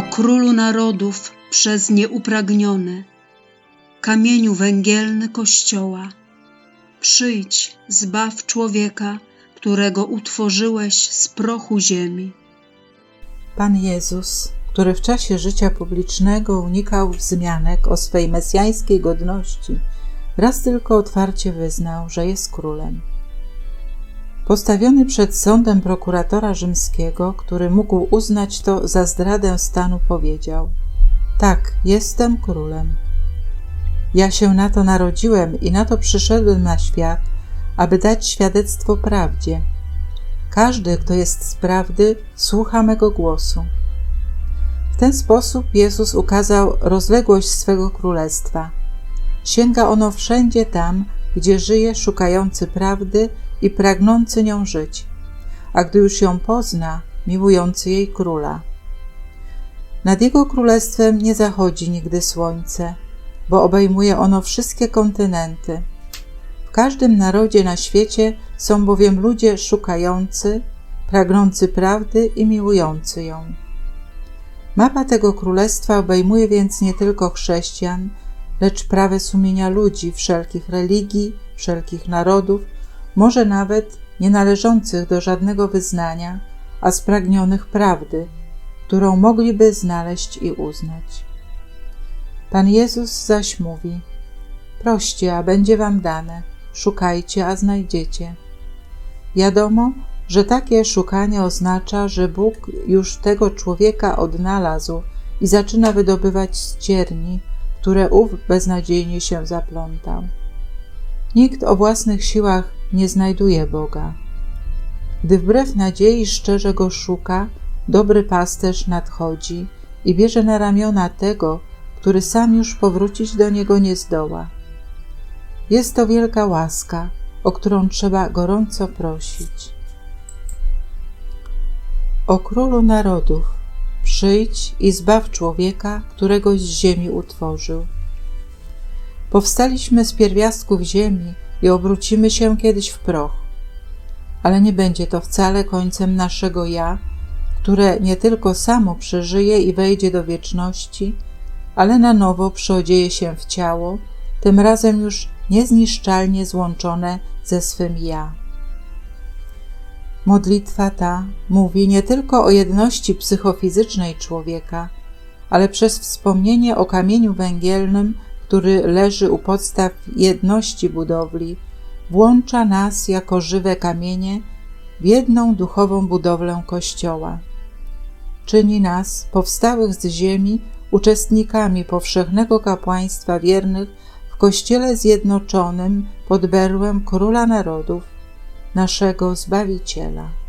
królu narodów przez nieupragnione, kamieniu węgielny Kościoła, przyjdź, zbaw człowieka, którego utworzyłeś z prochu ziemi. Pan Jezus, który w czasie życia publicznego unikał wzmianek o swej mesjańskiej godności, raz tylko otwarcie wyznał, że jest królem. Postawiony przed sądem prokuratora rzymskiego, który mógł uznać to za zdradę stanu, powiedział: Tak, jestem królem. Ja się na to narodziłem i na to przyszedłem na świat, aby dać świadectwo prawdzie. Każdy, kto jest z prawdy, słucha mego głosu. W ten sposób Jezus ukazał rozległość swego królestwa. Sięga ono wszędzie tam, gdzie żyje szukający prawdy i pragnący nią żyć, a gdy już ją pozna, miłujący jej króla. Nad jego królestwem nie zachodzi nigdy słońce, bo obejmuje ono wszystkie kontynenty. W każdym narodzie na świecie są bowiem ludzie szukający, pragnący prawdy i miłujący ją. Mapa tego królestwa obejmuje więc nie tylko chrześcijan, lecz prawe sumienia ludzi wszelkich religii, wszelkich narodów, może nawet nie należących do żadnego wyznania, a spragnionych prawdy, którą mogliby znaleźć i uznać. Pan Jezus zaś mówi: Proście, a będzie wam dane, szukajcie, a znajdziecie. Wiadomo, że takie szukanie oznacza, że Bóg już tego człowieka odnalazł i zaczyna wydobywać z cierni, które ów beznadziejnie się zaplątał. Nikt o własnych siłach nie znajduje Boga. Gdy wbrew nadziei szczerze go szuka, dobry pasterz nadchodzi i bierze na ramiona tego, który sam już powrócić do niego nie zdoła. Jest to wielka łaska, o którą trzeba gorąco prosić. O królu narodów, przyjdź i zbaw człowieka, którego z ziemi utworzył. Powstaliśmy z pierwiastków ziemi i obrócimy się kiedyś w proch. Ale nie będzie to wcale końcem naszego ja, które nie tylko samo przeżyje i wejdzie do wieczności, ale na nowo przyodzieje się w ciało, tym razem już niezniszczalnie złączone ze swym ja. Modlitwa ta mówi nie tylko o jedności psychofizycznej człowieka, ale przez wspomnienie o kamieniu węgielnym, który leży u podstaw jedności budowli, włącza nas jako żywe kamienie w jedną duchową budowlę Kościoła. Czyni nas, powstałych z ziemi, uczestnikami powszechnego kapłaństwa wiernych w Kościele zjednoczonym pod berłem Króla Narodów, naszego Zbawiciela.